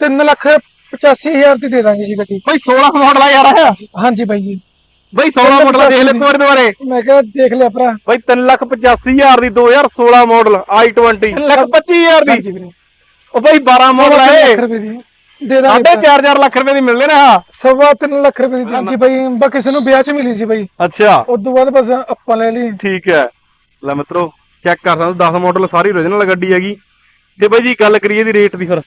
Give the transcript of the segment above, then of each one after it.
3 ਲੱਖ 85000 ਦੀ ਦੇ ਦਾਂਗੇ ਜੀ ਗੱਡੀ। ਬਈ 16 ਮਾਡਲ ਆ ਯਾਰ। ਇਹ। ਹਾਂਜੀ ਬਾਈ ਜੀ। ਬਈ 16 ਮਾਡਲ ਦੇਖ ਲੈ ਇੱਕ ਵਾਰ ਦੁਬਾਰੇ। ਮੈਂ ਕਿਹਾ ਦੇਖ ਲਿਆ ਭਰਾ। ਬਈ 385000 ਦੀ 2016 ਮਾਡਲ i20 325000 ਹਾਂਜੀ ਦੀ। ਵੀਰੇ। ਉਹ ਬਈ 12 ਮਾਡਲ ਸਵਾ ਤਿੰਨ ਲੱਖ ਰੁਪਏ ਦੀ। ਦੇ ਦਾਂਗੇ ਸਾਢੇ 4 ਲੱਖ ਰੁਪਏ ਦੀ ਮਿਲਦੇ ਨੇ ਸਵਾ 3 ਲੱਖ ਰੁਪਏ ਦੀ ਹਾਂਜੀ ਬਾਈ। ਬਾ ਕਿਸੇ ਨੂੰ ਵਿਆਹ ਚ ਮਿਲੀ ਸੀ ਬਾਈ। ਅੱਛਾ। ਉਸ ਤੋਂ ਬਾਅਦ ਬਸ ਆਪਾਂ ਲੈ ਲਈ ਠੀਕ ਹੈ। ਲੈ ਮਿੱਤਰੋ ਚੈੱਕ ਕਰ ਸਕਦੇ 10 ਮਾਡਲ ਸਾਰੀ origignal ਗੱਡੀ ਹੈਗੀ। ਤੇ ਬਾਈ ਜੀ ਗੱਲ ਕਰੀਏ ਦੀ ਰੇਟ ਦੀ ਫਿਰ।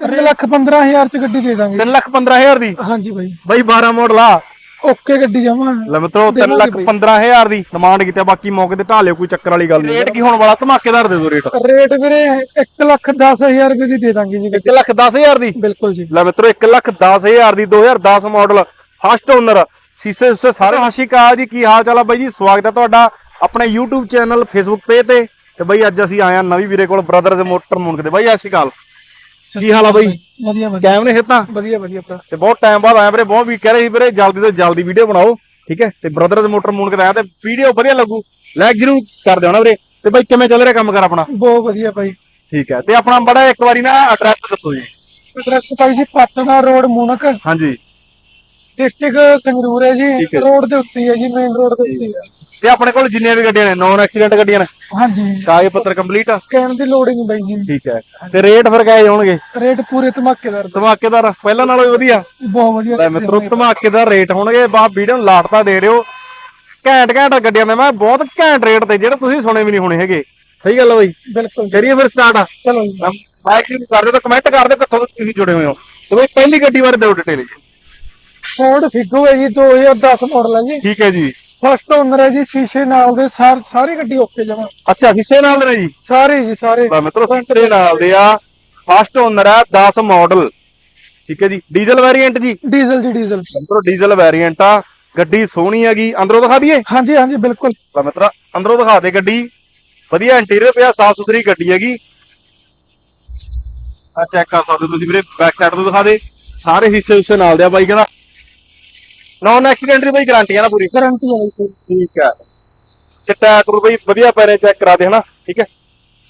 3 ਲੱਖ 15000 ਚ ਗੱਡੀ ਦੇ ਦਾਂਗੇ। 3 ਲੱਖ 15000 ਦੀ? ਹਾਂਜੀ ਬਾਈ। ਬਾਈ 12 ਮਾਡਲ ਆ। ਓਕੇ ਗੱਡੀ ਜਾਵਾਂ ਲੈ ਮਿੱਤਰੋ 3 ਲੱਖ 15000 ਦੀ। ਡਿਮਾਂਡ ਕੀਤੀ ਆ, ਬਾਕੀ ਮੌਕੇ ਤੇ ਢਾਲਿਓ ਕੋਈ ਚੱਕਰ ਵਾਲੀ ਗੱਲ ਨਹੀਂ। ਰੇਟ ਕੀ ਹੋਣ ਵਾਲਾ? ਧਮਾਕੇਦਾਰ ਦੇ ਦਿਓ ਰੇਟ। ਰੇਟ ਵੀਰੇ 1 ਲੱਖ 10000 ਰੁਪਏ ਦੀ ਦੇ ਦਾਂਗੇ ਜੀ ਗੱਡੀ। 1 ਲੱਖ 10000 ਦੀ? ਬਿਲਕੁਲ ਜੀ। ਲੈ ਮਿੱਤਰੋ 1 ਲੱਖ 10000 ਦੀ 2010 ਮਾਡਲ ਫਸਟ ਓਨਰ ਸੀਸੇ ਉਸੇ ਸਾਰੇ ਸਤਿ ਸ਼੍ਰੀ ਅਕਾਲ ਜੀ ਕੀ ਹਾਲ ਚਾਲ ਆ ਬਾਈ ਜੀ? ਸਵਾਗਤ ਹੈ ਤੁਹਾਡਾ ਆਪਣੇ YouTube ਚੈਨਲ Facebook ਪੇਜ ਤੇ। ਤੇ ਬਾਈ ਅੱਜ ਅਸੀਂ ਆਏ ਆ ਨਵੀਂ ਵੀਰੇ ਕੋਲ ਬ੍ਰਦਰਜ਼ ਮੋਟਰ ਮੂਨਕ ਦੇ ਬਾਈ ਅਕਾਲ। ਕੀ ਹਾਲ ਆ ਬਾਈ? ਵਧੀਆ ਵਧੀਆ। ਕੈਮ ਨੇ ਹਿੱਤਾਂ ਵਧੀਆ ਵਧੀਆ ਭਰਾ। ਤੇ ਬਹੁਤ ਟਾਈਮ ਬਾਅਦ ਆਇਆ ਵੀਰੇ ਬਹੁਤ ਵੀ ਕਹਿ ਰਹੇ ਸੀ ਵੀਰੇ ਜਲਦੀ ਤੋਂ ਜਲਦੀ ਵੀਡੀਓ ਬਣਾਓ ਠੀਕ ਹੈ? ਤੇ ਬ੍ਰਦਰਜ਼ ਮੋਟਰ ਮੂਨਕ ਦਾ ਆਇਆ ਤੇ ਵੀਡੀਓ ਵਧੀਆ ਲੱਗੂ। ਲਾਈਕ ਜਰੂਰ ਕਰ ਦਿਓ ਨਾ ਵੀਰੇ। ਤੇ ਬਾਈ ਕਿਵੇਂ ਚੱਲ ਰਿਹਾ ਕੰਮ ਕਰ ਆਪਣਾ? ਬਹੁਤ ਵਧੀਆ ਭਾਈ। ਠੀਕ ਹੈ। ਤੇ ਆਪਣਾ ਬੜਾ ਇੱਕ ਵਾਰੀ ਨਾ ਐਡਰੈਸ ਦੱਸੋ ਜੀ। ਐਡਰੈਸ ਭਾਈ ਜੀ ਪਾਤਣਾ ਰੋਡ ਮੂਨਕ। ਹਾਂਜੀ। ਡਿਸਟ੍ਰਿਕਟ ਸੰਗਰੂਰ ਹੈ ਜੀ। ਰੋਡ ਦੇ ਉੱਤੇ ਹੀ ਹੈ ਜੀ ਮੇਨ ਰੋਡ ਦੇ ਉੱਤੇ ਹੀ ਹੈ। ਤੇ ਆਪਣੇ ਕੋਲ ਜਿੰਨੀਆਂ ਵੀ ਗੱਡੀਆਂ ਨੇ ਨੌਨ ਐਕਸੀਡੈਂਟ ਗੱਡੀਆਂ ਨੇ। ਹਾਂਜੀ। ਕਾਗਜ਼ ਪੱਤਰ ਕੰਪਲੀਟ ਆ? ਕਹਿਣ ਦੀ ਲੋੜ ਹੀ ਨਹੀਂ ਬਾਈ ਜੀ। ਠੀਕ ਹੈ। ਤੇ ਰੇਟ ਫਿਰ ਜਿਹੇ ਹੋਣਗੇ? ਰੇਟ ਪੂਰੇ ਧਮਾਕੇਦਾਰ ਧਮਾਕੇਦਾਰ ਪਹਿਲਾਂ ਨਾਲੋਂ ਵੀ ਵਧੀਆ। ਬਹੁਤ ਵਧੀਆ ਲੈ ਮਿੱਤਰੋ ਧਮਾਕੇਦਾਰ ਰੇਟ ਹੋਣਗੇ। ਬਾ ਵੀਡੀਓ ਨੂੰ ਲਾਟਤਾ ਦੇ ਰਿਓ ਘੈਂਟ ਘੈਂਟ ਗੱਡੀਆਂ ਦੇ ਮੈਂ ਬਹੁਤ ਘੈਂਟ ਰੇਟ ਤੇ ਜਿਹੜੇ ਤੁਸੀਂ ਸੁਣੇ ਵੀ ਨਹੀਂ ਹੋਣੇ ਹੈਗੇ। ਸਹੀ ਗੱਲ ਆ ਬਈ। ਬਿਲਕੁਲ। ਕਰੀਏ ਫਿਰ ਸਟਾਰਟ ਆ। ਚਲੋ ਜੀ। ਲਾਈਕ ਵੀ ਕਰ ਦਿਓ ਤੇ ਕਮੈਂਟ ਕਰ ਦਿਓ ਕਿੱਥੋਂ ਤੁਸੀਂ ਜੁੜੇ ਹੋਏ ਹੋ। ਤੇ ਬਈ ਪਹਿਲੀ ਗੱਡੀ ਬਾਰੇ ਦਿਓ ਡਿਟੇਲ ਜੀ। ਫੋਰਡ ਫਿਗੋ ਹੈ ਜੀ 2010 ਮਾਡਲ ਹੈ ਜੀ। ਠੀਕ ਹੈ ਜੀ। ਫਸਟ ਓਨਰ ਹੈ ਜੀ ਸ਼ੀਸ਼ੇ ਨਾਲ ਦੇ ਸਾਰ ਸਾਰੀ ਗੱਡੀ ਓਕੇ ਜਮਾ। ਅੱਛਾ ਸ਼ੀਸ਼ੇ ਨਾਲ ਦੇ ਨੇ ਜੀ? ਸਾਰੇ ਜੀ ਸਾਰੇ। ਲੈ ਮਿੱਤਰੋ ਸ਼ੀਸ਼ੇ ਨਾਲ ਦੇ ਆ। ਫਸਟ ਓਨਰ ਆ 10 ਮਾਡਲ। ਠੀਕ ਹੈ ਜੀ? ਡੀਜ਼ਲ ਵੇਰੀਐਂਟ ਜੀ? ਡੀਜ਼ਲ ਜੀ ਡੀਜ਼ਲ। ਮਿੱਤਰੋ ਡੀਜ਼ਲ ਵੇਰੀਐਂਟ ਆ। ਗੱਡੀ ਸੋਹਣੀ ਹੈਗੀ। ਅੰਦਰੋਂ ਦਿਖਾ ਦਈਏ? ਹਾਂਜੀ ਹਾਂਜੀ ਬਿਲਕੁਲ। ਲੈ ਮਿੱਤਰਾ ਅੰਦਰੋਂ ਦਿਖਾ ਦੇ ਗੱਡੀ। ਵਧੀਆ ਇੰਟੀਰੀਅਰ ਪਿਆ ਸਾਫ਼ ਸੁਥਰੀ ਗੱਡੀ ਹੈਗੀ। ਆ ਚੈੱਕ ਕਰ ਸਕਦੇ ਹੋ ਤੁਸੀਂ ਵੀਰੇ ਬੈਕ ਸਾਈਡ ਤੋਂ ਦਿਖਾ ਦੇ। ਸਾਰੇ ਹਿੱਸੇ ਉਸੇ ਨਾਲ ਦੇ ਆ ਬਾਈ ਕਹਿੰਦਾ। ਨੌਨ ਐਕਸੀਡੈਂਟ ਦੀ ਬਾਈ ਗਾਰੰਟੀ ਆ ਨਾ ਪੂਰੀ। ਗਾਰੰਟੀ ਹੈ ਬਿਲਕੁਲ ਠੀਕ ਹੈ ਤੇ ਟਾਇਰ ਟੂਰ ਬਈ ਵਧੀਆ ਪੈਰੇ ਚੈੱਕ ਕਰਾ ਦੇ ਹਨਾ ਠੀਕ ਹੈ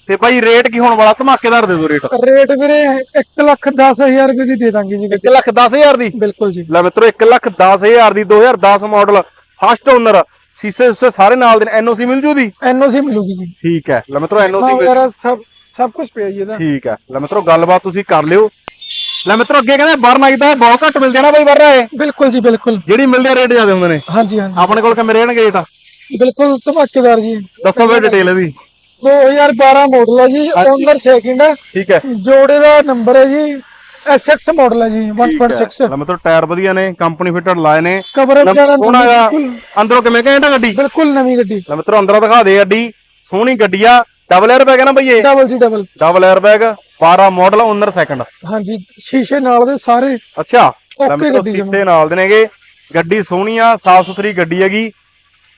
ਤੇ ਬਾਈ ਰੇਟ ਕੀ ਹੋਣ ਵਾਲਾ? ਧਮਾਕੇਦਾਰ ਦੇ ਦਿਓ ਰੇਟ ਰੇਟ ਵੀਰੇ 1 ਲੱਖ 10000 ਰੁਪਏ ਦੀ ਦੇ ਦਾਂਗੇ ਜੀ ਗੱਡੀ 1 ਲੱਖ 10000 ਦੀ? ਬਿਲਕੁਲ ਜੀ। ਲੈ ਮਿੱਤਰੋ 1 ਲੱਖ 10000 ਦੀ 2010 ਮਾਡਲ ਫਸਟ ਓਨਰ ਸੀਸੇ ਉਸੇ ਸਾਰੇ ਨਾਲ ਦੇ ਐਨਓਸੀ ਮਿਲ ਜੂ ਦੀ ਐਨਓਸੀ ਮਿਲੂਗੀ ਜੀ। ਠੀਕ ਹੈ। ਲੈ ਮਿੱਤਰੋ ਐਨਓਸੀ ਵਗੈਰਾ ਸਭ ਸਭ ਕੁਝ ਪਿਆ ਜੀ ਇਹਦਾ। ਠੀਕ ਹੈ। ਲੈ ਮਿੱਤਰੋ ਗੱਲਬਾਤ ਤੁਸੀਂ ਕਰ ਲਿਓ। ਲੈ ਮਿੱਤਰੋ ਅੱਗੇ ਕਹਿੰਦੇ ਬਰਨ ਆਈਦਾ ਬਹੁਤ ਘੱਟ ਮਿਲ ਜਾਣਾ ਬਾਈ ਬਰਨ ਆਏ। ਬਿਲਕੁਲ ਜੀ ਬਿਲਕੁਲ। ਜਿਹੜੀ ਮਿਲਦੇ ਆ ਰੇਟ ਜ਼ਿਆਦਾ ਹੁੰਦੇ ਨੇ। ਹਾਂਜੀ ਹਾਂਜੀ। ਆਪਣੇ ਕੋਲ ਕਿਵੇਂ ਰਹਿਣਗੇ ਰੇਟ? ਬਿਲਕੁਲ ਧਮਾਕੇਦਾਰ ਜੀ। ਦੱਸੋ ਬਈ ਡਿਟੇਲ ਇਹਦੀ। 2012 ਮਾਡਲ ਹੈ ਜੀ। ਓਨਰ ਸੈਕਿੰਡ ਹੈ ਠੀਕ ਹੈ। ਜੋੜੇ ਦਾ ਨੰਬਰ ਹੈ ਜੀ SX ਮਾਡਲ ਹੈ। ਜੀ 1.6 ਲੈ ਮਿੱਤਰੋ ਟਾਇਰ ਵਧੀਆ ਨੇ ਕੰਪਨੀ ਫਿਟਡ ਲਾਏ ਨੇ। ਕਵਰ ਸੋਹਣਾ ਅੰਦਰੋਂ ਕਿਵੇਂ ਆ ਗੱਡੀ? ਬਿਲਕੁਲ ਨਵੀਂ ਗੱਡੀ। ਲੈ ਮਿੱਤਰੋ ਅੰਦਰੋਂ ਦਿਖਾ ਦੇ ਗੱਡੀ ਸੋਹਣੀ ਗੱਡੀ ਆ। ਡਬਲ 에ਅਰ ਬੈਗ ਨਾ ਬਈ ਇਹ? ਡਬਲ ਜੀ double double air bag 12 model owner second ਹਾਂਜੀ ਸ਼ੀਸ਼ੇ ਨਾਲ ਦੇ ਸਾਰੇ ਅੱਛਾ ਮਿੱਤਰੋ ਗੱਡੀ। ਸੀਸੇ ਨਾਲ। ਦੇ ਨੇਗੇ। ਗੱਡੀ ਸੋਹਣੀ ਆ ਸਾਫ਼ ਸੁਥਰੀ ਗੱਡੀ ਹੈਗੀ।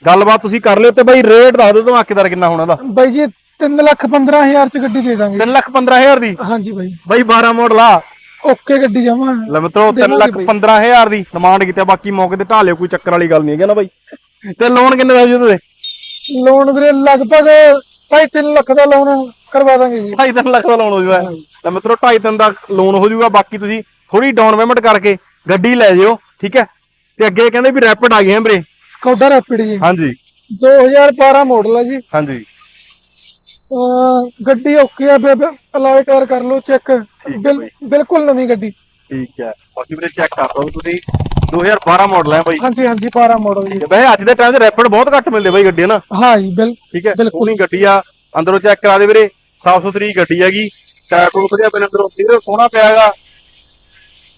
ਗੱਲਬਾਤ ਤੁਸੀਂ ਕਰ ਲਿਓ ਤੇ ਬਾਈ ਰੇਟ ਦੱਸ ਦਿਓ ਧਮਾਕੇਦਾਰ ਕਿੰਨਾ ਹੋਣਾ ਦਾ। ਬਾਈ ਜੀ 3 ਲੱਖ 15000 ਚ ਗੱਡੀ ਦੇ ਦਾਂਗੇ। 3 ਲੱਖ 15000 ਦੀ? ਹਾਂਜੀ ਬਾਈ। ਬਾਈ 12 ਮਾਡਲ ਆ। ਓਕੇ ਗੱਡੀ ਜਾਵਾਂ ਲੈ ਮਿੱਤਰੋ 3 ਲੱਖ 15000 ਦੀ ਡਿਮਾਂਡ ਕੀਤੀ ਬਾਕੀ ਮੌਕੇ ਤੇ ਢਾਲਿਓ ਕੋਈ ਚੱਕਰ ਵਾਲੀ ਗੱਲ ਨਹੀਂ ਹੈਗੀ ਨਾ ਬਾਈ। ਤੇ ਲੋਨ ਕਿੰਨੇ ਦਾ ਜੂ ਤੇ? ਲੋਨ ਵੀਰੇ ਲਗਭਗ 2.5 ਲੱਖ ਦਾ ਲੋਨ ਕਰਵਾ ਦਾਂਗੇ ਜੀ। 2.5 ਲੱਖ ਦਾ ਲੋਨ ਹੋ ਜੂਗਾ। ਲੈ ਮਿੱਤਰੋ 2.5 ਦਾ ਲੋਨ ਹੋ ਜੂਗਾ। ਬਾਕੀ ਤੁਸੀਂ ਥੋੜੀ ਡਾਊਨ ਪੇਮੈਂਟ ਕਰਕੇ ਗੱਡੀ ਲੈ ਜਿਓ ਠੀਕ ਹੈ? ਤੇ ਅੱਗੇ ਕਹਿੰਦੇ ਵੀ ਰੈਪਿਡ ਆ ਗਏ ਆ ਵੀਰੇ। ਸਕੌਡਾ ਰੈਪਿਡ ਜੀ। ਹਾਂਜੀ। 2012 ਮਾਡਲ ਹੈ ਜੀ। ਹਾਂਜੀ। ਗੱਡੀ ਓਕੇ ਆ ਬੇਬੇ ਅਲਾਈ ਟਾਇਰ ਕਰ ਲਓ ਚੈੱਕ ਬਿਲਕੁਲ ਨਵੀਂ ਗੱਡੀ। ਠੀਕ ਹੈ। ਬਾਕੀ ਵੀਰੇ ਚੈੱਕ ਕਰ ਲਓ ਤੁਸੀਂ। 2012 ਮਾਡਲ ਹੈ ਬਾਈ। ਹਾਂਜੀ ਹਾਂਜੀ 12 ਮਾਡਲ ਜੀ। ਤੇ ਵੈਸੇ ਅੱਜ ਦੇ ਟਾਈਮ 'ਚ ਰੈਪਿਡ ਬਹੁਤ ਘੱਟ ਮਿਲਦੇ ਬਾਈ ਗੱਡੀਆਂ ਨਾ? ਹਾਂ ਜੀ ਬਿਲ ਠੀਕ ਹੈ? ਸੋਹਣੀ ਗੱਡੀ ਆ। ਅੰਦਰੋਂ ਚੈੱਕ ਕਰਾ ਦੇ ਵੀਰੇ ਸਾਫ਼ ਸੁਥਰੀ ਗੱਡੀ ਹੈਗੀ। ਟਾਇਰ ਟੂਰ ਵਧੀਆ ਪਏ ਨੇ ਅੰਦਰੋਂ ਵੀਰੇ ਸੋਹਣਾ ਪਿਆ ਹੈਗਾ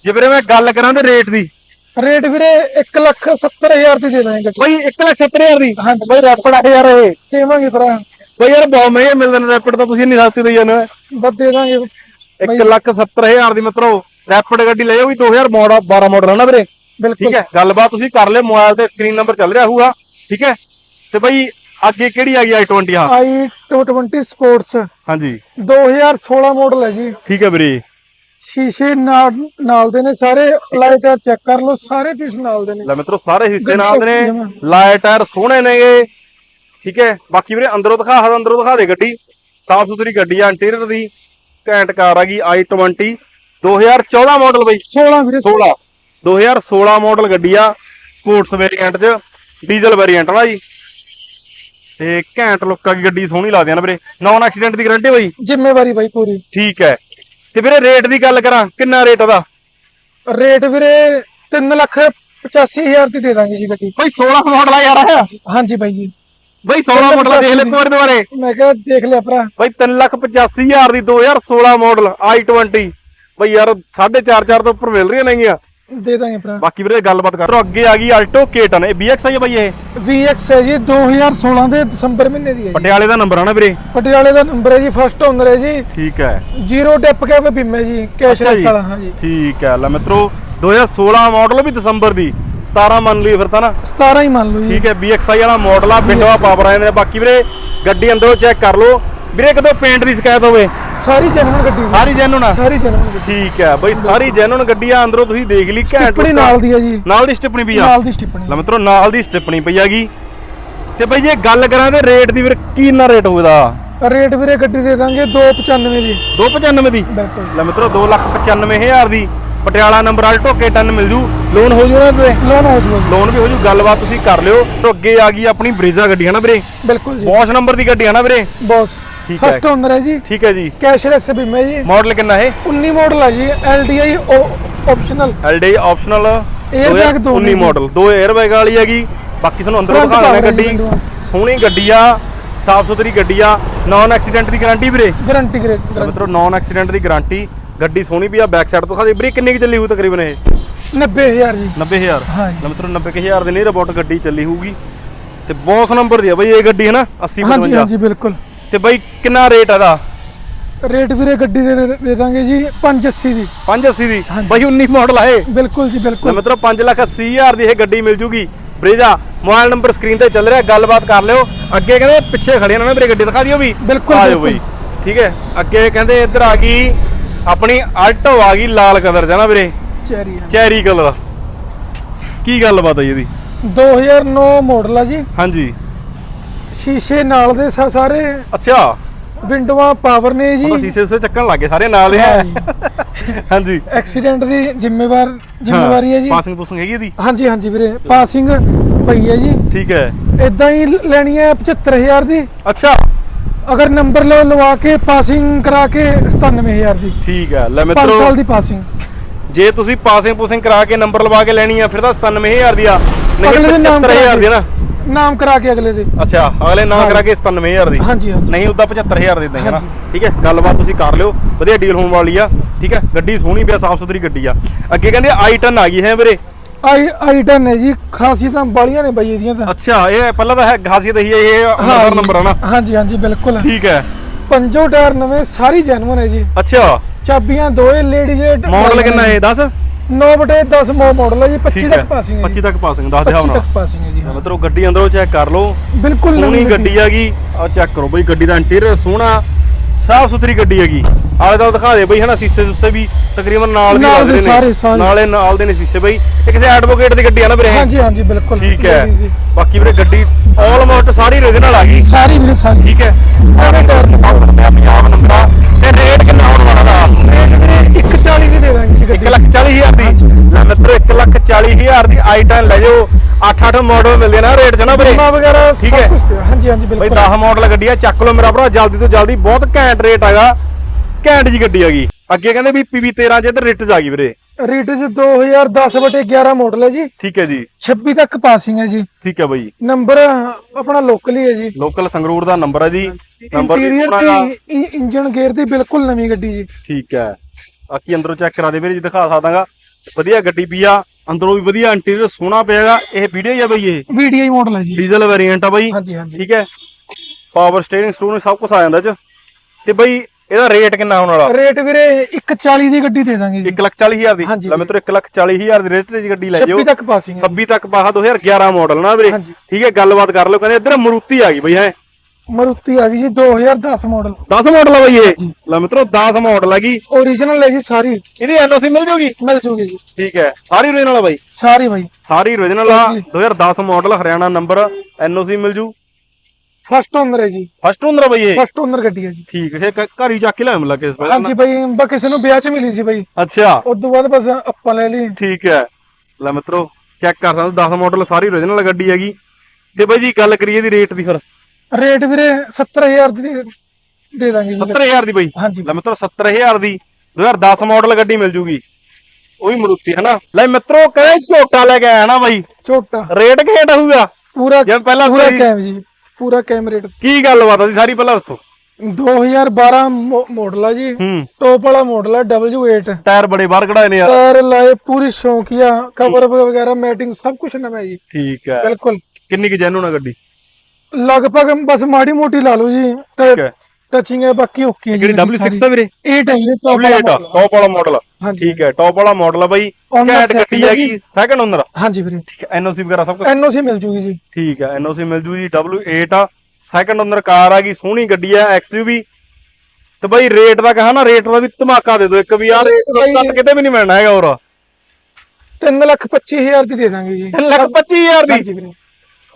ਜੇ ਵੀਰੇ ਮੈਂ ਗੱਲ ਕਰਾਂ ਤੇ ਰੇਟ ਦੀ। ਰੇਟ ਵੀਰੇ 1 ਲੱਖ 70000 ਦੀ ਦੇ ਦਾਂਗੇ। ਬਾਈ 1 ਲੱਖ 70000 ਦੀ? ਹਾਂਜੀ। ਬਾਈ ਰੈਪਿਡ ਆ ਯਾਰ ਇਹ। ਦੇਵਾਂਗੇ ਭਰਾ। ਬਾਈ ਯਾਰ ਬਹੁਤ ਮਹਿੰਗੇ ਮਿਲਦੇ ਨੇ ਰੈਪਿਡ ਤਾਂ ਤੁਸੀਂ ਨਹੀਂ ਸਸਤੀ ਦੇਈ ਜਾਂਦੇ ਬਸ ਦੇ ਦਾਂਗੇ। 1 ਲੱਖ 70000 ਦੀ ਮਿੱਤਰੋ ਰੈਪਿਡ ਗੱਡੀ ਲੈ ਜਾਓ ਵੀ 2012 ਮਾਡਲ ਹੈ ਨਾ ਵੀਰੇ। ਬਿਲਕੁਲ। ਠੀਕ ਹੈ ਗੱਲਬਾਤ ਤੁਸੀਂ ਕਰ ਲਿਓ ਮੋਬਾਈਲ ਤੇ ਸਕਰੀਨ ਨੰਬਰ ਚੱਲ ਰਿਹਾ ਹੋਊਗਾ। ਠੀਕ ਹੈ ਤੇ ਬਾਈ ਅੱਗੇ ਕਿਹੜੀ ਆ ਗਈ i20 ਆ? ਆਈ 220 ਸਪੋਰਟਸ ਹਾਂਜੀ। 2016 ਮਾਡਲ ਹੈ ਜੀ। ਠੀਕ ਹੈ ਵੀਰੇ। ਸ਼ੀਸ਼ੇ ਨਾਲ ਨਾਲ ਦੇ ਨੇ ਸਾਰੇ ਲਾਈਟ ਚੈੱਕ ਕਰ ਲਓ ਸਾਰੇ ਪੀਸ ਨਾਲ ਦੇ ਨੇ। ਲੈ ਮਿੱਤਰੋ ਸਾਰੇ ਹਿੱਸੇ ਨਾਲ ਦੇ ਨੇ। ਲਾਈਟ ਟਾਇਰ ਸੋਹਣੇ ਨੇਗੇ। ਠੀਕ ਹੈ। ਬਾਕੀ ਵੀਰੇ ਅੰਦਰੋਂ ਦਿਖਾ ਹਾਂ ਅੰਦਰੋਂ ਦਿਖਾ ਦੇ ਗੱਡੀ। ਸਾਫ਼ ਸੁਥਰੀ ਗੱਡੀ ਆ ਇੰਟੀਰੀਅਰ ਦੀ। ਘੈਂਟ ਕਾਰ ਆ ਗਈ i20 2014 ਮਾਡਲ ਬਾਈ। 16 ਵੀਰੇ 16 2016 ਮਾਡਲ ਗੱਡੀ ਆ ਸਪੋਰਟਸ ਵੇਰੀਐਂਟ ਚ ਡੀਜ਼ਲ ਵੇਰੀਐਂਟ ਨਾ ਜੀ। ਤੇ ਘੈਂਟ ਲੁੱਕ ਗਈ ਗੱਡੀ ਸੋਹਣੀ ਲੱਗਦੀ ਆ ਨਾ ਵੀਰੇ। ਨੌਨ ਐਕਸੀਡੈਂਟ ਦੀ ਗਾਰੰਟੀ ਬਾਈ? ਜ਼ਿੰਮੇਵਾਰੀ ਬਾਈ ਪੂਰੀ। ਠੀਕ ਹੈ। ਤੇ ਵੀਰੇ ਰੇਟ ਦੀ ਗੱਲ ਕਰਾਂ ਕਿੰਨਾ ਰੇਟ ਉਹਦਾ? ਰੇਟ ਵੀਰੇ 3 ਲੱਖ 85000 ਦੀ ਦੇ ਦਾਂਗੇ ਜੀ ਗੱਡੀ। ਬਾਈ 16 ਮਾਡਲ ਆ ਯਾਰ ਹਾਂਜੀ ਬਾਈ ਜੀ। ਬਾਈ 16 ਮਾਡਲ ਦੇਖ ਲੈ ਇੱਕ ਵਾਰ ਦੁਬਾਰੇ। ਮੈਂ ਕਿਹਾ ਦੇਖ ਲਿਆ ਭਰਾ। ਬਾਈ 385000 ਦੀ 2016 ਮਾਡਲ i20 ਬਾਈ ਯਾਰ 4.5 4 ਤੋਂ ਉੱਪਰ ਮਿਲ ਰਹੀਆਂ ਨੇਗੀਆਂ। ਦੇ ਦਾਂਗੇ ਭਰਾ। ਬਾਕੀ ਵੀਰੇ ਗੱਲਬਾਤ ਕਰ ਤੋ ਅੱਗੇ ਆ ਗਈ ਆਲਟੋ K10 ਇਹ BX ਆ ਬਾਈ ਇਹ? VX ਹੈ ਜੀ 2016 ਦੇ ਦਸੰਬਰ ਮਹੀਨੇ ਦੀ ਹੈ ਜੀ। ਪਟਿਆਲੇ ਦਾ ਨੰਬਰ ਆ ਨਾ ਵੀਰੇ? ਪਟਿਆਲੇ ਦਾ ਨੰਬਰ ਹੈ ਜੀ ਫਸਟ ਓਨਰ ਹੈ ਜੀ। ਠੀਕ ਹੈ। ਜ਼ੀਰੋ ਡਿਪ ਕੇ ਵੀ ਬੀਮਾ ਜੀ ਅੱਛਾ ਕੈਸ਼ਲੈਸ ਜੀ। ਵਾਲਾ ਹਾਂ ਜੀ। ਠੀਕ ਹੈ ਲੈ ਮਿੱਤਰੋ 2016 ਮਾਡਲ ਵੀ ਦਸੰਬਰ ਦੀ। 17 ਮੰਨ ਲਈ ਫਿਰ ਤਾਂ ਨਾ। 17 ਹੀ ਮੰਨ ਲਓ ਜੀ। ਠੀਕ ਹੈ BXI ਵਾਲਾ ਮਾਡਲ ਆ ਵਿੰਡੋ ਆ ਪਾਵਰ ਆਏ ਨੇ। ਬਾਕੀ ਵੀਰੇ ਗੱਡੀ ਅੰਦਰੋਂ ਚੈੱਕ ਕਰ ਲਓ। ਵੀਰੇ ਕਦੋਂ ਪੇਂਟ ਦੀ ਸ਼ਿਕਾਇਤ ਹੋਵੇ। ਸਾਰੀ ਜੈਨੂਨ ਗੱਡੀ ਸੀ। ਸਾਰੀ ਜੈਨੂਨ ਆ? ਸਾਰੀ ਜੈਨੂਨ ਗੱਡੀ। ਠੀਕ ਹੈ ਬਈ ਸਾਰੀ ਜੈਨੂਨ ਗੱਡੀ ਆ ਅੰਦਰੋਂ ਤੁਸੀਂ ਦੇਖ ਲਈ ਘੈਂਟ ਟਿੱਪਣੀ look ਆ। ਨਾਲ ਦੀ ਹੈ ਜੀ। ਨਾਲ ਦੀ ਸਟਿਪਣੀ ਵੀ ਆ। ਨਾਲ ਦੀ ਸਟਿੱਪਣੀ। ਲੈ ਮਿੱਤਰੋ ਨਾਲ ਦੀ ਸਟਿਪਣੀ ਪਈ ਹੈਗੀ। ਤੇ ਬਈ ਜੇ ਗੱਲ ਕਰਾਂ ਤੇ ਰੇਟ ਦੀ ਵੀਰ ਕੀ ਨਾ ਰੇਟ ਹੋਊਗਾ? ਰੇਟ ਵੀਰੇ ਗੱਡੀ ਦੇ ਦਾਂਗੇ 295 ਦੀ। 295 ਦੀ? ਬਿਲਕੁਲ। ਲੈ ਮਿੱਤਰੋ 295000 ਦੀ। ਪਟਿਆਲਾ ਨੰਬਰ ਆਲਟੋ K10 ਮਿਲ ਜੂ। ਲੋਨ ਹੋ ਜੂ ਨਾ ਤੇ ਲੋਨ ਹੋ ਜੂਗਾ ਜੀ। ਲੋਨ ਵੀ ਹੋ ਜੂ। ਗੱਲਬਾਤ ਤੁਸੀਂ ਕਰ ਲਿਓ। ਤੇ ਅੱਗੇ ਆ ਗਈ ਆਪਣੀ ਬਰੀਜ਼ਾ ਗੱਡੀ ਹੈ ਨਾ ਵੀਰੇ? ਬਿਲਕੁਲ ਜੀ। ਬੌਸ ਨੰਬਰ ਦੀ ਗੱਡੀ ਹੈ ਨਾ ਵੀਰੇ? ਬੌਸ। ਠੀਕ ਹੈ। ਫਸਟ ਓਨਰ ਹੈ ਜੀ। ਠੀਕ ਹੈ ਜੀ। ਕੈਸ਼ਲੈਸ ਬੀਮਾ ਜੀ। ਮਾਡਲ ਕਿੰਨਾ ਹੈ 19 ਮਾਡਲ ਹੈ ਜੀ LDI optional L D optional Airbag ਦੋ 19 ਨੇ ਜੀ। ਮਾਡਲ ਦੋ 에ਅਰਬੈਗ ਵਾਲੀ ਹੈਗੀ। ਬਾਕੀ ਤੁਹਾਨੂੰ ਅੰਦਰੋਂ ਦਿਖਾ ਦਿੰਦੇ ਗੱਡੀ। ਸੋਹਣੀ ਗੱਡੀ ਆ ਸਾਫ਼ ਸੁਥਰੀ ਗੱਡੀ ਆ ਨਾਨ ਐਕਸੀਡੈਂਟ ਦੀ ਗਾਰੰਟੀ ਵੀਰੇ। ਗਾਰੰਟੀ ਗਰੇ ਮਿੱਤਰੋ ਨਾਨ ਐਕਸੀਡੈਂਟ ਦੀ ਗਾਰੰਟੀ ਗੱਡੀ ਸੋਹਣੀ ਵੀ ਆ ਬੈਕ ਸਾਈਡ ਤੋਂ ਖਾਦੇ ਵੀਰੇ ਕਿੰਨੀ ਕੁ ਚੱਲੀ ਹੋਊ ਤਕਰੀਬਨ ਇਹ? 90000 ਜੀ। 90000 ਹਾਂ ਮਿੱਤਰੋ 90000 ਦੇ ਨਹੀਂ ਰਿਪੋਰਟ ਗੱਡੀ ਚੱਲੀ ਹੋਊਗੀ। ਤੇ ਬੌਸ ਨੰਬਰ ਦੀ ਆ ਬਈ ਇਹ ਗੱਡੀ ਹੈ ਨਾ 80 ਹਾਂਜੀ 55 ਹਾਂਜੀ ਬਿਲਕੁਲ। ਤੇ ਬਈ ਕਿੰਨਾ ਰੇਟ ਇਹਦਾ? ਰੇਟ ਵੀਰੇ ਗੱਡੀ ਦੇ ਦੇ- ਦਾਂਗੇ ਜੀ 580 ਦੀ। 580 ਦੀ? ਬਈ 19 ਮਾਡਲ ਆ ਇਹ? ਬਿਲਕੁਲ ਜੀ ਬਿਲਕੁਲ। ਮਿੱਤਰੋ 5 ਲੱਖ 80 ਹਜ਼ਾਰ ਦੀ ਇਹ ਗੱਡੀ ਮਿਲ ਜੂਗੀ। ਬ੍ਰੇਜਾ ਮੋਬਾਈਲ ਨੰਬਰ ਸਕਰੀਨ ਤੇ ਚੱਲ ਰਿਹਾ ਗੱਲਬਾਤ ਕਰ ਲਿਓ। ਅੱਗੇ ਕਹਿੰਦੇ ਪਿੱਛੇ ਖੜੇ ਨੇ ਨਾ ਮੇਰੇ ਗੱਡੀ ਦਿਖਾ ਦਿਓ ਵੀ। ਬਿਲਕੁਲ, ਆ ਜਾਓ ਬਿਲਕੁਲ। ਬਈ। ਠੀਕ ਹੈ? ਅੱਗੇ ਕਹਿੰਦੇ ਇੱਧਰ ਆ ਗਈ ਆਪਣੀ ਆਲਟੋ ਆ ਗਈ ਲਾਲ ਕਲਰ ਦਾ ਨਾ ਵੀਰੇ? Cherry cherry colour. ਕੀ ਗੱਲਬਾਤ ਹੈ ਜੀ ਇਹਦੀ? 2009 ਮਾਡਲ ਆ ਜੀ। ਹਾਂਜੀ। ਸ਼ੀਸ਼ੇ ਨਾਲ ਦੇ ਸਾ- ਸਾਰੇ ਅੱਛਾ। ਵਿੰਡੋਆਂ ਪਾਵਰ ਨੇ ਜੀ। ਉਹ ਤਾਂ ਸੀਸੇ ਉਸੇ ਚੱਕਣ ਲੱਗੇ ਸਾਰੇ ਨਾਲ ਹੈ ਹਾਂਜੀ। ਐਕਸੀਡੈਂਟ ਦੀ ਜ਼ਿੰਮੇਵਾਰ ਜ਼ਿੰਮੇਵਾਰੀ ਹੈ ਜੀ। ਪਾਸਿੰਗ ਪੁਸਿੰਗ ਹੈਗੀ ਇਹਦੀ ਹਾਂਜੀ ਹਾਂਜੀ ਵੀਰੇ ਪਾਸਿੰਗ ਪਈ ਹੈ ਜੀ। ਠੀਕ ਹੈ। ਇਦਾਂ ਹੀ ਲੈਣੀ ਹੈ 75000 ਦੀ। ਅੱਛਾ। ਅਗਰ ਨੰਬਰ ਲਵਾ ਲਵਾ ਕੇ ਪਾਸਿੰਗ ਕਰਾ ਕੇ 97000 ਦੀ। ਠੀਕ ਹੈ। ਲੈ 5 ਮਿੱਤਰੋ ਸਾਲ ਦੀ ਪਾਸਿੰਗ ਜੇ ਤੁਸੀਂ ਪਾਸਿੰਗ ਪੁਸਿੰਗ ਕਰਾ ਕੇ ਨੰਬਰ ਲਵਾ ਕੇ ਲੈਣੀ ਆ ਫਿਰ ਤਾਂ 97000 ਦੀ ਆ। ਨਹੀਂ ਅਗਲੇ ਦੇ ਨਾਮ 75000 ਦੀ ਆ ਨਾ। ਨਾਮ ਕਰਾ ਕੇ ਅਗਲੇ ਦੇ। ਅੱਛਾ ਅਗਲੇ ਨਾਂ ਕਰਾ ਕੇ 97000 ਦੀ। ਹਾਂਜੀ ਹਾਂਜੀ। ਨਹੀਂ ਉਦਾਂ 75000 ਦੇ ਦਿੰਦੇ। ਠੀਕ ਹੈ ਗੱਲਬਾਤ ਤੁਸੀਂ ਕਰ ਲਿਓ। ਵਧੀਆ ਡੀਲ ਹੋਣ ਵਾਲੀ ਆ। ਠੀਕ ਹੈ ਗੱਡੀ ਸੋਹਣੀ ਪਿਆ ਸਾਫ਼ ਸੁਥਰੀ ਗੱਡੀ ਆ। ਅੱਗੇ ਕਹਿੰਦੇ i10 ਆ ਗਈ ਹੈ ਵੀਰੇ। ਆਈ ਆਈ 10 ਹੈ ਜੀ ਖਾਸੀਅਤਾਂ ਬਾਲੀਆਂ ਨੇ ਬਾਈ ਇਹਦੀਆਂ ਤਾਂ। ਅੱਛਾ ਇਹ ਪਹਿਲਾਂ ਤਾਂ ਹੈ ਖਾਸੀਅਤ ਇਹੀ ਹੈ ਇਹ ਨੰਬਰ ਨੰਬਰ ਆ ਨਾ। ਹਾਂਜੀ ਹਾਂਜੀ ਬਿਲਕੁਲ। ਠੀਕ ਹੈ। ਪੰਜੋ ਟਾਇਰ ਨਵੇਂ ਸਾਰੀ ਜੈਨੂਨ ਹੈ ਜੀ। ਅੱਛਾ। ਚਾਬੀਆਂ ਦੋਏ ਲੇਡੀਜ਼ ਮਾਡਲ ਕਿੰਨਾ ਹੈ ਦੱਸ? 9 ਬਟੇ 10 ਮੋ ਮਾਡਲ ਹੈ ਜੀ 25 ਠੀਕ ਹੈ। ਤੱਕ ਪਾਸਿੰਗ ਹੈ 25 ਤੱਕ ਪਾਸਿੰਗ ਦੱਸ ਦੇ 25 ਹਾਂ ਤੱਕ ਪਾਸਿੰਗ ਹੈ ਜੀ ਹਾਂ। ਮਤਲਬ ਗੱਡੀ ਅੰਦਰੋਂ ਚੈੱਕ ਕਰ ਲਓ। ਬਿਲਕੁਲ ਸੋਹਣੀ ਨਵੀਂ ਗੱਡੀ। ਹੈਗੀ ਆ ਚੈੱਕ ਕਰੋ ਬਈ ਗੱਡੀ ਦਾ ਇੰਟੀਰੀਅਰ ਸੋਹਣਾ। ਸਾਫ਼ ਸੁਥਰੀ ਗੱਡੀ ਹੈਗੀ। ਆਲੇ ਦਾ ਦਿਖਾ ਦੇ ਬਈ ਹਨਾ ਸੀਸੇ ਸੁਸੇ ਵੀ ਤਕਰੀਬਨ ਨਾਲ ਦੀ ਨਾਲ ਦੇ ਸਾਰੇ-। ਨਾਲੇ ਨਾਲ ਦੇ ਨੇ ਸੀਸੇ ਬਈ। ਇਹ ਕਿਸੇ ਐਡਵੋਕੇਟ ਦੀ ਗੱਡੀ ਆ ਨਾ ਵੀਰੇ? ਹਾਂਜੀ ਹਾਂਜੀ ਬਿਲਕੁਲ ਠੀਕ ਹੈ। ਬਾਕੀ ਵੀਰੇ ਗੱਡੀ ਆਲਮੋਸਟ ਸਾਰੀ ਰੀਜਨਲ ਆ ਗਈ। ਸਾਰੀ ਵੀਰੇ ਸਾਰੀ। ਠੀਕ ਹੈ। ਸਾਰੇ ਟਾਇਰ ਸਭ ਤੋਂ ਪੰਜਾਬ ਨੰਬਰ ਆ। ਤੇ ਰੇਟ ਕਿੰਨਾ ਹੋਣ ਵਾਲਾ ਦਾ? 140 ਦੀ ਦੇ ਦਾਂਗੇ ਜੀ 1 ਗੱਡੀ ਲੱਖ 40 ਹਜ਼ਾਰ ਦੀ। ਲੈ ਮਿੱਤਰੋ 1 ਲੱਖ 40 ਹਜ਼ਾਰ ਦੀ i10 ਲੈ ਜਾਓ। 8-8 ਮਾਡਲ ਮਿਲਦੇ ਨਾ ਰੇਟ 'ਚ ਨਾ ਵੀਰੇ? ਬੀਮਾ ਵਗੈਰਾ ਠੀਕ ਹੈ। ਸਭ ਕੁਝ ਪਿਆ। ਹਾਂਜੀ ਹਾਂਜੀ ਬਈ ਬਿਲਕੁਲ। 10 ਮਾਡਲ ਗੱਡੀ ਆ ਚੱਕ ਲਓ ਮੇਰਾ ਭਰਾ ਜਲਦੀ ਤੋਂ ਜਲਦੀ। ਬਹੁਤ ਘੈਂਟ ਰੇਟ ਹੈਗਾ। ਘੈਂਟ ਜੀ ਗੱਡੀ ਹੈਗੀ। ਅੱਗੇ ਕਹਿੰਦੇ ਵੀ PV 13 ਚ ਇੱਧਰ ਰਿਟਸ ਆ ਗਈ ਵੀਰੇ। ਰੇਟ ਚ 2010 ਬਟੇ 11 ਮਾਡਲ ਹੈ ਜੀ। ਠੀਕ ਹੈ ਜੀ। 26 ਤੱਕ ਪਾਸਿੰਗ ਹੈ ਜੀ। ਠੀਕ ਹੈ ਬਈ। ਨੰਬਰ ਆਪਣਾ ਲੋਕਲ ਹੀ ਹੈ ਜੀ। ਲੋਕਲ ਸੰਗਰੂਰ ਦਾ ਨੰਬਰ ਹੈ ਜੀ। ਨੰਬਰ ਵੀ ਇੰਟੀਰੀਅਰ ਸੋਹਣਾ। ਤੇ ਇੰਜਨ ਗੇਅਰ ਦੀ ਬਿਲਕੁਲ ਨਵੀਂ ਗੱਡੀ ਜੀ। ਠੀਕ ਹੈ। ਬਾਕੀ ਅੰਦਰੋਂ ਚੈੱਕ ਕਰਾ ਦੇ ਵੀਰੇ ਜੀ ਦਿਖਾ ਸਕਦਾਗਾ। ਵਧੀਆ ਗੱਡੀ ਪਈ ਆ। ਅੰਦਰੋਂ ਵੀ ਵਧੀਆ ਇੰਟੀਰੀਅਰ ਸੋਹਣਾ ਪਿਆਗਾ। ਇਹ ਵੀਡੀਓ ਹੀ ਆ ਬਈ ਇਹ। ਵੀਡੀਆਈ ਮਾਡਲ ਹੈ ਜੀ। ਡੀਜ਼ਲ ਵੇਰੀਐਂਟ ਆ ਬਈ। ਹਾਂਜੀ ਹਾਂਜੀ। ਠੀਕ ਹੈ। ਪਾਵਰ ਸਟੀਅਰਿੰਗ ਸਟੂਰਿੰਗ ਸਭ ਕੁਝ ਆ ਜਾਂਦਾ ਚ। ਤੇ ਬਈ ਇਹਦਾ ਰੇਟ ਕਿੰਨਾ ਹੋਣ ਵਾਲਾ? ਰੇਟ ਵੀਰੇ 140 ਦੀ ਗੱਡੀ ਦੇ ਦਾਂਗੇ ਜੀ। 1 ਲੱਖ 40 ਹਜ਼ਾਰ ਦੀ। ਹਾਂਜੀ ਲੈ ਮਿੱਤਰੋ 1 ਲੱਖ 40 ਹਜ਼ਾਰ ਦੀ ਰੇਟ ਦੀ ਗੱਡੀ ਲੈ ਜਾਓ। 26 ਤੱਕ ਪਾਸਿੰਗ ਹੈ 26 ਤੱਕ ਪਾਹਾ 2011 ਮਾਡਲ ਨਾ ਵੀਰੇ। ਠੀਕ ਹੈ ਗੱਲਬਾਤ ਕਰ ਲਓ ਕਹਿੰਦੇ ਇੱਧਰ ਮਰੂਤੀ ਆ ਗਈ ਬਈ ਹੈ। ਮਰੂਤੀ ਆ ਗਈ ਜੀ 2010 ਮਾਡਲ 10 ਮਾਡਲ ਆ ਬਈ ਇਹ? ਲੈ ਮਿੱਤਰੋ 10 ਮਾਡਲ ਹੈਗੀ ਓਰੀਜਨਲ ਹੈ ਜੀ ਸਾਰੀ। ਇਹਦੀ ਐਨਓਸੀ ਮਿਲ ਜੂਗੀ? ਮਿਲ ਜੂਗੀ ਜੀ। ਠੀਕ ਹੈ। ਸਾਰੀ ਓਰੀਜਨਲ ਆ ਬਾਈ? ਸਾਰੀ ਬਾਈ। ਸਾਰੀ ਓਰੀਜਨਲ ਆ। 2010 ਮਾਡਲ ਹਰਿਆਣਾ ਨੰਬਰ ਐਨਓਸੀ ਮਿਲ ਜੂ। ਫਸਟ ਓਨਰ ਹੈ ਜੀ। ਫਸਟ ਓਨਰ ਬਈ ਇਹ? ਫਸਟ ਓਨਰ ਗੱਡੀ ਹੈ ਜੀ। ਠੀਕ ਹੈ। ਘਰ ਹੀ ਚੱਕ ਕੇ ਲਿਆਇਆ ਮਿਲਾ ਕੇ ਇਸ ਪਹਿਲਾਂ ਹਾਂਜੀ ਬਾਈ ਬਾ ਕਿਸੇ ਨੂੰ ਵਿਆਹ 'ਚ ਮਿਲੀ ਸੀ ਬਾਈ। ਅੱਛਾ। ਉਸ ਤੋਂ ਬਾਅਦ ਬਸ ਆਪਾਂ ਲੈ ਲਈ। ਠੀਕ ਹੈ। ਲੈ ਮਿੱਤਰੋ ਚੈੱਕ ਕਰ ਸਕਦੇ 10 ਮਾਡਲ ਸਾਰੀ origignal ਗੱਡੀ ਹੈਗੀ। ਤੇ ਬਾਈ ਜੀ ਗੱਲ ਕਰੀਏ ਦੀ ਰੇਟ ਦੀ ਫਿਰ। ਰੇਟ ਵੀਰੇ 70000 ਦੀ ਦੇ ਦਾਂਗੇ ਜੀ। 70000 ਦੀ ਬਾਈ? ਹਾਂਜੀ। ਲੈ ਮਿੱਤਰੋ 70000 ਦੀ 2010 ਮਾਡਲ ਗੱਡੀ ਮਿਲ ਜੂਗੀ। ਉਹ ਵੀ ਮਰੂਤੀ ਹੈ ਨਾ ਲੈ ਮਿੱਤਰੋ ਕਹੇ ਝੋਟਾ ਲੈ ਕੇ ਆਇਆ ਨਾ ਬਾਈ? ਛੋਟਾ ਰੇਟ ਘੇਟ ਹੋਊਗਾ? ਪੂਰਾ ਜਿਵੇਂ ਪਹਿਲਾਂ ਪੂਰਾ ਕੋਈ- ਕੈਮ ਜੀ ਪੂਰਾ ਕੈਮ ਰੇਟ। ਕੀ ਗੱਲਬਾਤ ਆ ਜੀ ਸਾਰੀ ਪਹਿਲਾਂ ਦੱਸੋ। 2012 ਮਾਡਲ ਆ ਜੀ। ਹੂੰ। ਟੌਪ ਵਾਲਾ ਮਾਡਲ ਆ W8 ਟਾਇਰ ਬੜੇ ਬਾਹਰ ਕਢਾਏ ਨੇ ਯਾਰ। ਟਾਇਰ ਲਾਏ ਪੂਰੀ ਸ਼ੌਂਕੀਆ ਕਵਰ ਵਗੈਰਾ ਮੈਟਿੰਗ ਸਭ ਕੁਝ ਨਵਾਂ ਹੈ ਜੀ। ਠੀਕ ਹੈ। ਬਿਲਕੁਲ। ਕਿੰਨੀ ਕਿ ਜੈਨੂਨ ਆ ਗੱਡੀ? ਲਗਭਗ ਬਸ ਮਾੜੀ ਮੋਟੀ ਲਾ ਲਓ ਜੀ ਠੀਕ ਹੈ। ਟਚਿੰਗ ਹੈ ਬਾਕੀ ਓਕੇ ਹੈ ਜੀ ਜਿਹੜੀ W6 ਆ ਵੀਰੇ? 8 ਹੈ ਜੀ ਟੌਪ W8 ਵਾਲਾ ਟੌਪ ਵਾਲਾ ਮਾਡਲ ਠੀਕ ਹੈ ਟੌਪ ਵਾਲਾ ਮਾਡਲ ਆ ਬਾਈ। ਗੱਡੀ ਹੈ ਹੈਗੀ ਸੈਕੰਡ ਓਨਰ ਹਾਂਜੀ ਵੀਰੇ। ਠੀਕ ਹੈ ਐਨਓਸੀ ਵਗੈਰਾ ਸਭ ਕੁਝ ਐਨਓਸੀ ਮਿਲ ਜੂਗੀ ਜੀ। ਠੀਕ ਹੈ ਐਨਓਸੀ ਮਿਲ ਜੂ ਜੀ W8 ਆ ਸੈਕੰਡ ਓਨਰ ਕਾਰ ਆ ਗਈ ਸੋਹਣੀ ਗੱਡੀ ਆ XUV ਤੇ ਬਾਈ ਰੇਟ ਦਾ ਕਹਾ ਨਾ ਰੇਟ ਦਾ ਵੀ ਧਮਾਕਾ ਦੇ ਦਿਓ ਇੱਕ ਵੀ ਯਾਰ ਰੇਟ ਘੱਟ ਕਿਤੇ ਵੀ ਨਹੀਂ ਮਿਲਣਾ ਹੈਗਾ ਹੋਰ। 3 ਲੱਖ 25000 ਦੀ ਦੇ ਦਾਂਗੇ ਜੀ। 3 ਲੱਖ 25000 ਦੀ? ਹਾਂਜੀ ਵੀਰੇ।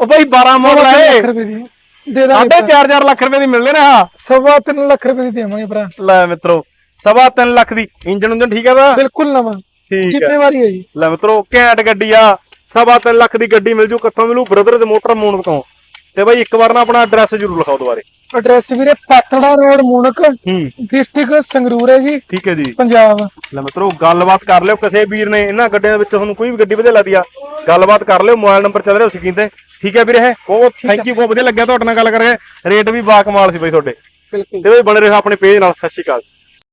ਉਹ ਬਾਈ 12 ਮਾਡਲ ਹੈ ਲੱਖ ਰੁਪਏ ਦੀ। ਦੇ ਦਾਂਗੇ ਸਾਢੇ 4-4 ਲੱਖ ਰੁਪਏ ਦੀ ਮਿਲਦੇ ਨੇ ਹਾਂ ਸਵਾ 3 ਲੱਖ ਰੁਪਏ ਦੀ ਦੇਵਾਂਗੇ ਭਰਾ। ਲੈ ਮਿੱਤਰੋ ਸਵਾ 3 ਲੱਖ ਦੀ ਇੰਜਨ ਉਂਜਨ ਠੀਕ ਹੈ ਦਾ ਬਿਲਕੁਲ ਨਵਾਂ। ਠੀਕ ਹੈ ਜ਼ਿੰਮੇਵਾਰੀ ਹੈ ਜੀ। ਲੈ ਮਿੱਤਰੋ ਘੈਂਟ ਗੱਡੀ ਆ। ਸਵਾ 3 ਲੱਖ ਦੀ ਗੱਡੀ ਮਿਲ ਜੂ ਕਿੱਥੋਂ ਮਿਲੂ? ਬ੍ਰਦਰਜ਼ ਮੋਟਰ ਮੂਨਕ ਤੋਂ। ਤੇ ਬਾਈ ਇੱਕ ਵਾਰ ਨਾ ਆਪਣਾ ਐਡਰੈਸ ਜ਼ਰੂਰ ਲਿਖਾਓ ਦੁਬਾਰੇ। ਐਡਰੈਸ ਵੀਰੇ ਪਾਤੜਾ ਰੋਡ ਮੂਨਕ ਡਿਸਟ੍ਰਿਕਟ ਸੰਗਰੂਰ ਹੈ ਜੀ। ਠੀਕ ਹੈ ਜੀ। ਪੰਜਾਬ। ਲੈ ਮਿੱਤਰੋ ਗੱਲਬਾਤ ਕਰ ਲਿਓ ਕਿਸੇ ਵੀਰ ਨੇ। ਇਹਨਾਂ ਗੱਡੀਆਂ ਦੇ ਵਿੱਚ ਤੁਹਾਨੂੰ ਕੋਈ ਵੀ ਗੱਡੀ ਵਧੀਆ ਲੱਗਦੀ ਆ। ਗੱਲਬਾਤ ਕਰ ਲਿਓ ਮੋਬਾਈਲ ਨੰਬਰ ਚੱਲ ਰਿਹਾ ਸਕਰੀਨ ਤੇ। ਠੀਕ ਹੈ ਵੀਰੇ ਬਹੁਤ ਥੈਂਕ ਯੂ ਬਹੁਤ ਵਧੀਆ ਲੱਗਿਆ ਤੁਹਾਡੇ ਨਾਲ ਗੱਲ ਕਰਕੇ। ਰੇਟ ਵੀ ਬਾ ਕਮਾਲ ਸੀ ਬਾਈ ਤੁਹਾਡੇ। ਬਿਲਕੁਲ। ਤੇ ਬਈ ਬਣੇ ਰਹੋ ਆਪਣੇ ਪੇਜ ਨਾਲ। ਸਤਿ ਸ਼੍ਰੀ ਅਕਾਲ।